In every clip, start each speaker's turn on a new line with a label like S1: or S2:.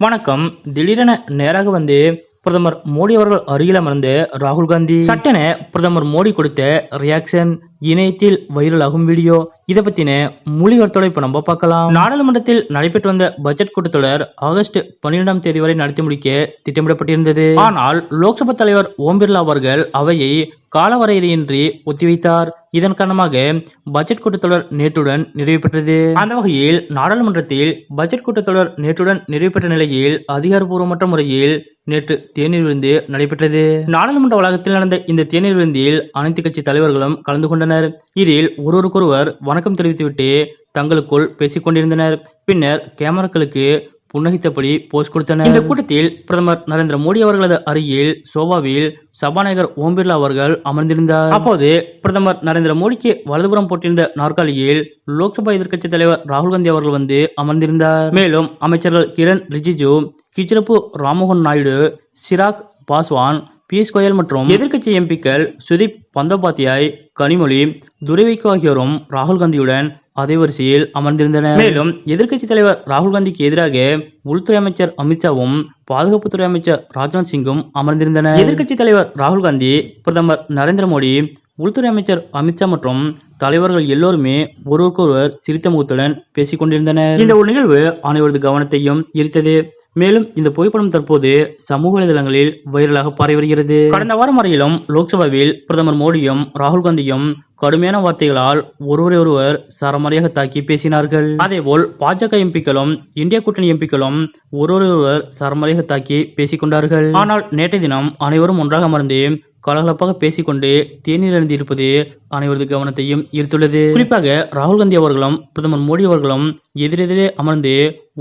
S1: வணக்கம். திடீரென நேராக வந்து பிரதமர் மோடி அவர்கள் அருகில் அமர்ந்து ராகுல் காந்தி சட்டென பிரதமர் மோடி கொடுத்த ரியாக்ஷன் இணையத்தில் வைரலாகும் வீடியோ. இதை பத்தின மொழிவர்த்தோட இப்ப நம்ம பார்க்கலாம். நாடாளுமன்றத்தில் நடைபெற்று வந்த பட்ஜெட் கூட்டத்தொடர் ஆகஸ்ட் பன்னிரெண்டாம் தேதி வரை நடத்தி முடிக்க திட்டமிடப்பட்டிருந்தது. ஆனால் லோக்சபா தலைவர் ஓம் பிர்லா அவர்கள் அவையை காலவரையின்றி ஒத்திவைத்தார். இதன் காரணமாக பட்ஜெட் கூட்டத்தொடர் நேற்றுடன் நிறைவு பெற்றது. அந்த வகையில் நாடாளுமன்றத்தில் பட்ஜெட் கூட்டத்தொடர் நேற்றுடன் நிறைவு பெற்ற நிலையில் அதிகாரப்பூர்வமற்ற முறையில் நேற்று தேநீர் விருந்து நடைபெற்றது. நாடாளுமன்ற வளாகத்தில் நடந்த இந்த தேநீர் விருந்தில் அனைத்து கட்சி தலைவர்களும் கலந்து கொண்டனர். இதில் ஒருவருக்கொருவர் வணக்கம் தெரிவித்துவிட்டு தங்களுக்குள் பேசிக் கொண்டிருந்தனர் பின்னர் கேமராக்களுக்கு புன்னகித்தபடி போஸ்ட் கொடுத்தனர். இந்த கூட்டத்தில் பிரதமர் நரேந்திர மோடி அவர்களது அருகில் சோபாவில் சபாநாயகர் ஓம் பிர்லா அவர்கள் அமர்ந்திருந்தார். அப்போது பிரதமர் நரேந்திர மோடிக்கு வலதுபுறம் போட்டிருந்த நாற்காலியில் லோக்சபா எதிர்க்கட்சி தலைவர் ராகுல் காந்தி அவர்கள் வந்து அமர்ந்திருந்தார். மேலும் அமைச்சர்கள் கிரண் ரிஜிஜு கிச்சிரப்பு ராமமோகன் நாயுடு சிராக் பாஸ்வான் பியூஷ் கோயல் மற்றும் எதிர்க்கட்சி எம்பிக்கள் சுதீப் பந்தோபாத்யாய் கனிமொழி துரைவைக்கு ஆகியோரும் ராகுல் காந்தியுடன் அதே வரிசையில் அமர்ந்திருந்தனர். மேலும் எதிர்க்கட்சி தலைவர் ராகுல் காந்திக்கு எதிராக உள்துறை அமைச்சர் அமித்ஷாவும் பாதுகாப்புத்துறை அமைச்சர் ராஜ்நாத் சிங்கும் அமர்ந்திருந்தனர். எதிர்க்கட்சி தலைவர் ராகுல் காந்தி பிரதமர் நரேந்திர மோடி உள்துறை அமைச்சர் அமித்ஷா மற்றும் தலைவர்கள் எல்லோருமே ஒருவருக்கொருவர் சிரித்த முகத்துடன் பேசிக் கொண்டிருந்தனர். இந்த ஒரு நிகழ்வு அனைவரது கவனத்தையும் ஈர்த்தது. மேலும் இந்த புகைப்படம் தற்போது சமூக வலைதளங்களில் வைரலாக பரவி வருகிறது. கடந்த வாரம் வரையிலும் லோக்சபாவில் பிரதமர் மோடியும் ராகுல் காந்தியும் கடுமையான வார்த்தைகளால் ஒருவரை ஒருவர் சரமாரியாக தாக்கி பேசினார்கள். அதேபோல் பாஜக எம்பிக்களும் இந்திய கூட்டணி எம்பிக்களும் ஒருவரை ஒருவர் சரமாரியாக தாக்கி பேசிக் கொண்டார்கள். ஆனால் நேற்றைய தினம் அனைவரும் ஒன்றாக அமர்ந்து கலகலப்பாக பேசிக்கொண்டு தேநீர் எழுந்திருப்பது அனைவரது கவனத்தையும் ஈர்த்துள்ளது. குறிப்பாக ராகுல் காந்தி அவர்களும் பிரதமர் மோடி அவர்களும் எதிரெதிரே அமர்ந்து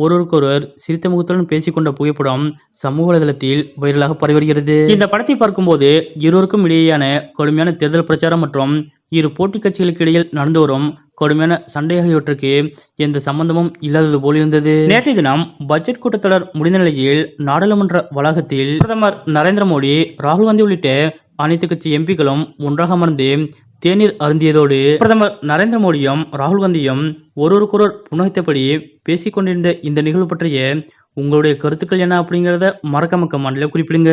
S1: ஒருவருக்கொருவர் சிரித்த முகத்துடன் பேசிக்கொண்ட புகைப்படம் சமூக வலைதளத்தில் வைரலாக பரவி வருகிறது இந்த படத்தை பார்க்கும்போது இருவருக்கும் இடையேயான கடுமையான தேர்தல் பிரச்சாரம் மற்றும் இரு போட்டி கட்சிகளுக்கு இடையில் நடந்து வரும் கடுமையான சண்டை ஆகியவற்றுக்கு எந்த சம்பந்தமும் இல்லாதது போல் இருந்தது. நேற்றைய தினம் பட்ஜெட் கூட்டத்தொடர் முடிந்த நிலையில் நாடாளுமன்ற வளாகத்தில் பிரதமர் நரேந்திர மோடி ராகுல் காந்தி உள்ளிட்ட அனைத்து கட்சி எம்பிக்களும் ஒன்றாக அமர்ந்து தேநீர் அருந்தியதோடு பிரதமர் நரேந்திர மோடியும் ராகுல் காந்தியும் ஒருவருக்கொருவர் புன்னகைத்தபடி பேசிக் கொண்டிருந்த இந்த நிகழ்வு பற்றிய உங்களுடைய கருத்துக்கள் என்ன அப்படிங்கிறத மறக்காம கமெண்ட்ல குறிப்பிடுங்க.